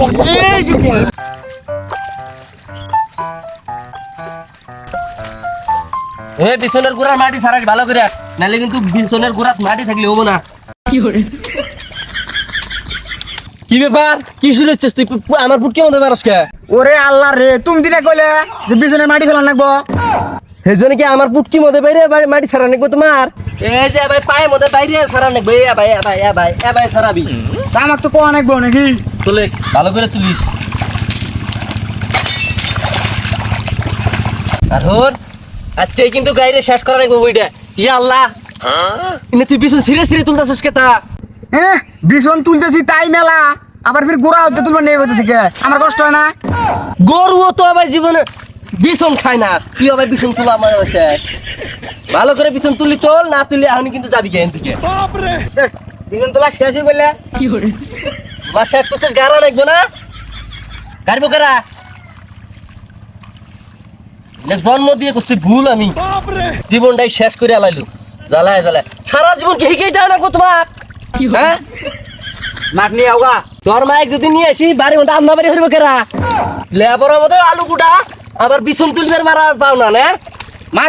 এ বিছনের গুড়ার মাটি সারাস ভালো করে। নাহলে কিন্তু বিছনের গুড়াত মাটি থাকলে হব না। কি ব্যাপার? কি শুরু হচ্ছিস তুই? আমার পুট কেমন পারস কে? ওরে আল্লাহ রে তুমি দিনে কইলে যে বিছনে মাটি ফেলা নাকবো। সেই জন্য কি আমার পুটকি মধ্যে বাইরে মাটি সারা নেকবো তোমার? এই যে ভাই পায়ের মধ্যে বাইরে সারা নেকবো। এ ভাই এ ভাই এ ভাই এ ভাই সারাবি। আমার তো কোয়া নাকবো নাকি? তুলে ভালো করে তুলিস। আর হোর আজকে কিন্তু গাইরে শেষ করা নেকবো বইটা। ইয়া আল্লাহ। ইনে তুই পিছন সিরে সিরে তুলতাছিস কেতা হ্যাঁ বিছন তুলতেছি তাই মেলা। আবার ফির গোড়া হতে তুলবা নিয়ে গেছে কে? আমার কষ্ট হয় না। গরুও তো আবার জীবনে বিছন খায় না। তুই আবার বিছন তোলা আমার আছে ভালো করে বিছন তুলি তোল না তুলি এখন কিন্তু যাবি কেন থেকে? বিছন তোলা শেষ হয়ে গেলে? তোমার শেষ করছিস গাড়া রাখব না? গাড়ি বোকারা জন্ম দিয়ে করছি ভুল আমি। জীবনটাই শেষ করে আলাইলু জ্বালায় জ্বালায়। সারা জীবন কি দেয় না গো তোমার হ্যাঁ? মাঠ নিয়ে আওগা। তোর মাইক যদি নিয়ে আসি বাড়ি মধ্যে আন্না বাড়ি হইব কেরা? লেবরের মধ্যে আলু গুড়া আবার বিছন তুলবের মারা পাও না না?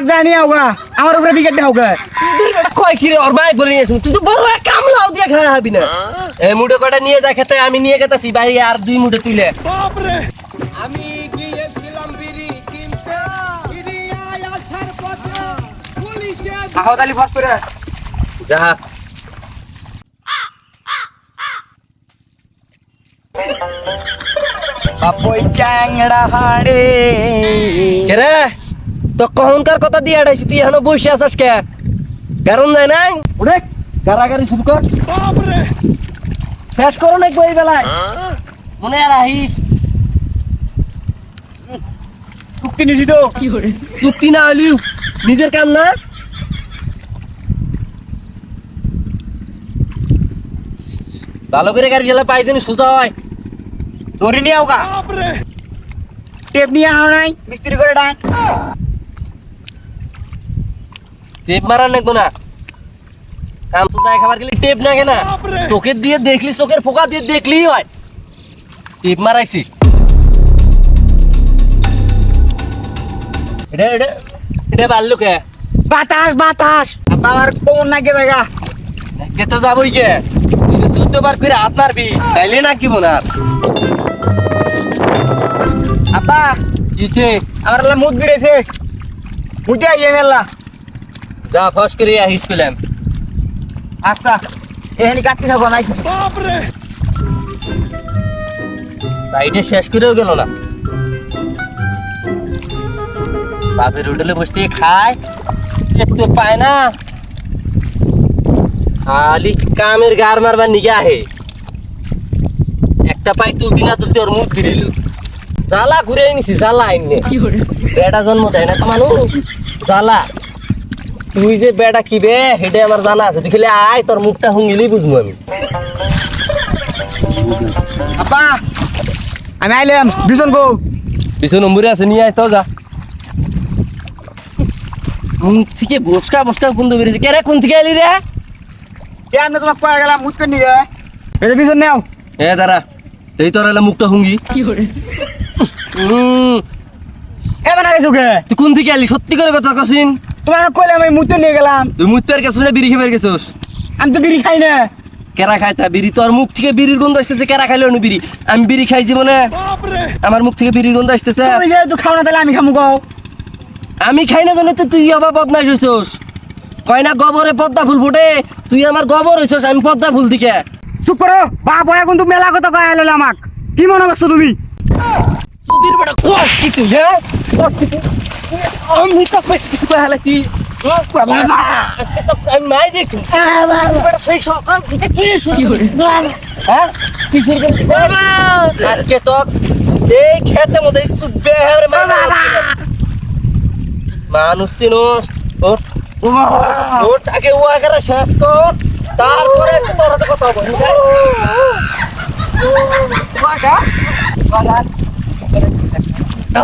যায় নিয়ে আওগা আমার উপরে বিকেট দেওয়া গে কয় কি রে ওর বাইক বলে নিয়ে তুই তো বড় এক কামলাও দিয়ে খাওয়া হবি না। এই মুঠো কটা নিয়ে যা খেতে আমি নিয়ে গেতাছি ভাই আর দুই মুঠো তুলে আমি গিয়েছিলাম বিড়ি কিনতে। বিড়ি আসার পথে পুলিশে আহো তালি ফট করে। যা। বাপই চ্যাংড়া হাড়ে। কে রে? তো কখনকার কথা দিয়ে আড়াইছি তুই এখনও বসে আছিস কে? কারণ যায় নাই? উঠে গাড়াগাড়ি শুরু কর। শেষ করো নাকি এই বেলায়। মনে আর আহিস চুক্তি নিছি তো। চুক্তি না হলিও নিজের কাম না? ভালো করে গাড়ি চালা পাই জানি সোজা হয়। ধরে নিয়ে আওগা টেপ নিয়ে আও নাই মিস্ত্রি করে ডাক। টেপ মারা নাকবো না। কাম সোজা খাবার গেলে টেপ নাগে না। চোখের দিয়ে দেখলি চোখের ফোকা দিয়ে দেখলেই হয়। টেপ মারাইছি। এটা এটা এটা পারল কে? বাতাস বাতাস। আব্বা আমার কোন নাকে জায়গা। কে তো যাবই কে? চোদ্দ বার করে হাত মারবি। তাইলে না। কি বোনা আব্বা কিসে আমার মুদ দিরেছে মুতে আইয়ে মেলা। যা ফস করে আহিস কইলাম আচ্ছা এখানে কাচ্চি থাকো নাই কিছু সাইডে শেষ করেও গেল না। বাপের হোটেলে বসতে খায় একটু পায় না। খালি কামের গার মারবার নিগে আহে। একটা পাই তুলতি না তুলতি ওর মুখ দিল জ্বালা ঘুরে নিছি জ্বালা আইনে বেটা জন্ম দেয় না তো মানুষ। জ্বালা। তুই যে বেটা কি বে? হেডে আমার জানা আছে। দেখিলে আয় তোর মুখটা হুঙ্গিলেই বুঝব আমি। আব্বা আমি আইলাম। ভীষণ গো পিছু নম্বরে আছে নিয়ে আয় তো যা। মুখ থেকে বসকা বসকা বন্ধু বেরিয়েছে। কে রে কোন থেকে এলি রে? এ আমি তোমাকে কয়ে গেলাম মুদ করে নিয়ে এই যে ভীষণ নেও। এ দাঁড়া। এই তোর এলা মুখটা হুঙ্গি। উম, এ বানা গেছো কে? তুই কোন থেকে এলি? সত্যি করে কথা কসিন। তোমাকে কইলাম আমি মুতে নিয়ে গেলাম। তুই মুত্তার কাছে না বিড়ি খেয়ে গেছোস আমি তো বিড়ি খাই না। কেরা খায় তা বিড়ি? তোর মুখ থেকে বিড়ির গন্ধ আসতেছে কেরা খাইলো না বিড়ি? আমি বিড়ি খাই জীবনে। আমার মুখ থেকে বিড়ির গন্ধ আসতেছে। তুমি যেহেতু খাও না তাহলে আমি খামু গো আমি খাই না জানি তো তুই আবার বদমাইশ হইছস। কয় না গোবরে পদ্মা ফুল ফুটে। তুই আমার গোবর হইছস আমি পদ্মা ফুল দিকে। চুপ করো বাপ বয়া কিন্তু মেলা কথা কয়ে আইলে আমাক। কি মনে করছ তুমি? সুধীর বেটা কস কি তুই হ্যাঁ? তুই? আমি তো কইছি কিছু কই হালাতি আজকে তো এই খেতে মধ্যে চুপবে মানুষ চিনোস ওর ওর আগে ও আগে শেষ কর তারপরে তোর হাতে কথা বল লাগবে না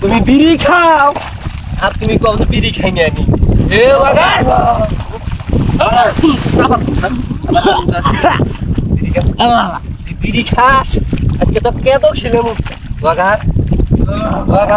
তুমি বিড়ি খাও। আর তুমি কবে বিড়ি খাইনি আমি। এ বিড়ি খাস আজকে তো কেদো ছিল বাগা বাগা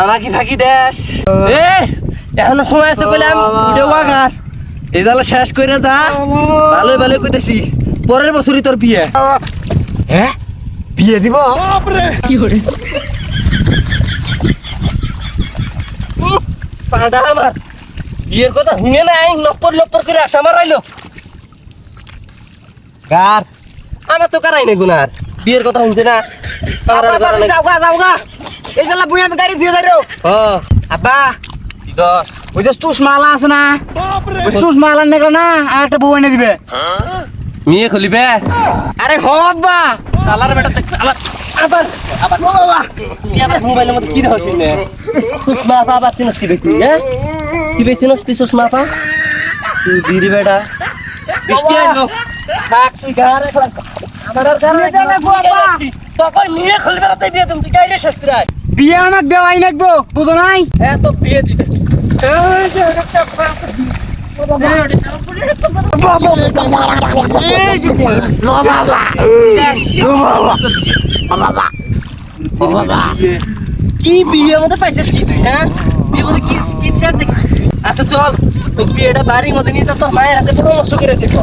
আমাকে ফাঁকি দেশ এ এখনও সময় আছে বললাম উঠে উয়া এই জালা শেষ করে যা। ভালোই ভালোই কইতেছি। পরের বছরই তোর বিয়ে। হ্যাঁ? বিয়ে দিব? পাডা আমার। বিয়ের কথা শুনে নাই নপ্পর নপ্পর করে আসা মারাইলো। কার আমার তো কারাই নাই গুনার। বিয়ের কথা শুনছে না। পাড়ার আব্বা, এই জালা বুই আমি গাড়ি ধুয়ে যাই রে ও। আব্বা কি দশ ওই যে তুষ মালা আছে না তুষ মালা নেগো না আর একটা বউ এনে দিবে। মেয়ে খুলিবে? আরে হ আব্বা। কালার বেটা দেখ আবার আবার বাবা। আবার মোবাইলের মধ্যে কি ধরছিস নে সুষমা আপা আবার চিনস কি দেখি হ্যাঁ? কি বেচিনস তুই সুষমা আপা তুই দিদি বেটা। বৃষ্টি আইলো। থাক তুই গারে আমার আর গারে তখন নিয়ে খুলবে না তাই বিয়ে তুমি তুই গাইলে শাস্তি রায় বিয়ে আমাক দেওয়াই নাকবো বুঝো নাই? হ্যাঁ তো বিয়ে দিতেছি। কি বিয়ে মধ্যে পাইছিস কি তুই হ্যাঁ? বিয়ে মধ্যে কি কি আচ্ছা চল তো বিয়েটা বাড়ির মধ্যে নিয়ে তো তোর মায়ের হাতে পরামর্শ করে দেখো।